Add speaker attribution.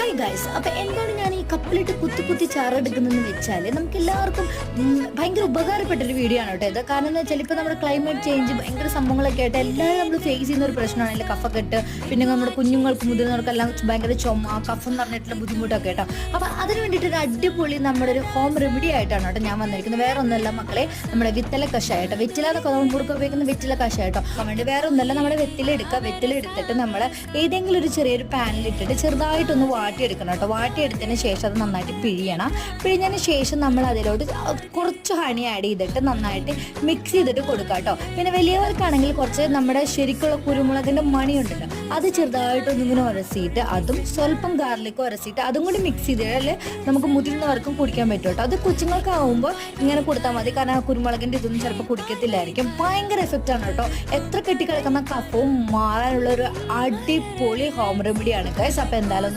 Speaker 1: Hi guys അപ്പൊ എന്താണ് ഞാൻ ഈ കപ്പിലിട്ട് കുത്തി കുത്തി ചാറെടുക്കുന്നതെന്ന് വെച്ചാൽ നമുക്ക് എല്ലാവർക്കും ഭയങ്കര ഉപകാരപ്പെട്ട ഒരു വീഡിയോ ആണ് കേട്ടോ ഇത്. കാരണം എന്ന് വെച്ചാൽ ഇപ്പൊ നമ്മുടെ ക്ലൈമറ്റ് ചേഞ്ച് ഭയങ്കര സംഭവങ്ങളൊക്കെ ആയിട്ട് എല്ലാവരും നമ്മൾ ഫേസ് ചെയ്യുന്ന ഒരു പ്രശ്നമാണ്. അതിൽ കഫക്കെട്ട് പിന്നെ നമ്മുടെ കുഞ്ഞുങ്ങൾക്ക് മുതിർന്നവർക്കെല്ലാം ഭയങ്കര ചുമ കഫം പറഞ്ഞിട്ടുള്ള ബുദ്ധിമുട്ടൊക്കെ കേട്ടോ. അപ്പൊ അതിന് വേണ്ടിയിട്ട് ഒരു അടിപൊളി നമ്മുടെ ഒരു ഹോം റെമഡി ആയിട്ടാണ് കേട്ടോ ഞാൻ വന്നിരിക്കുന്നത്. വേറെ ഒന്നുമല്ല മക്കളെ നമ്മുടെ വിത്തല കഷായ കേട്ടോ. വെറ്റില എന്നൊക്കെ ഉപയോഗിക്കുന്ന വെറ്റില കഷായിട്ടോ കേട്ടോ. വേണ്ടി വേറെ ഒന്നുമല്ല നമ്മുടെ വെറ്റില എടുക്കുക. വെറ്റില എടുത്തിട്ട് നമ്മൾ ഏതെങ്കിലും ഒരു ചെറിയൊരു പാനിൽ ഇട്ടിട്ട് ചെറുതായിട്ടൊന്ന് വാട്ടിയെടുക്കണം കേട്ടോ. വാട്ടിയെടുത്തതിന് ശേഷം അത് നന്നായിട്ട് പിഴിയണം. പിഴിഞ്ഞതിന് ശേഷം നമ്മൾ അതിലോട്ട് കുറച്ച് ഹണി ആഡ് ചെയ്തിട്ട് നന്നായിട്ട് മിക്സ് ചെയ്തിട്ട് കൊടുക്കുക കേട്ടോ. പിന്നെ വലിയവർക്കാണെങ്കിൽ കുറച്ച് നമ്മുടെ ശരിക്കുള്ള കുരുമുളകിന്റെ മണി ഉണ്ടല്ലോ അത് ചെറുതായിട്ടൊന്നും ഇങ്ങനെ ഉരസിയിട്ട് അതും സ്വല്പം ഗാർലിക്ക് ഉരസിയിട്ട് അതും കൂടി മിക്സ് ചെയ്താൽ നമുക്ക് മുതിർന്നവർക്കും കുടിക്കാൻ പറ്റും കേട്ടോ. അത് കൊച്ചുങ്ങൾക്കാവുമ്പോൾ ഇങ്ങനെ കൊടുത്താൽ മതി. കാരണം ആ കുരുമുളകിന്റെ ഇതൊന്നും ചിലപ്പോൾ കുടിക്കത്തില്ലായിരിക്കും. ഭയങ്കര എഫക്റ്റ് ആണ് കേട്ടോ. എത്ര കെട്ടിക്കിടക്കുന്ന കഫവും മാറാനുള്ള ഒരു അടിപൊളി ഹോം റെമഡിയാണ് കൈസ് അപ്പോൾ എന്തായാലും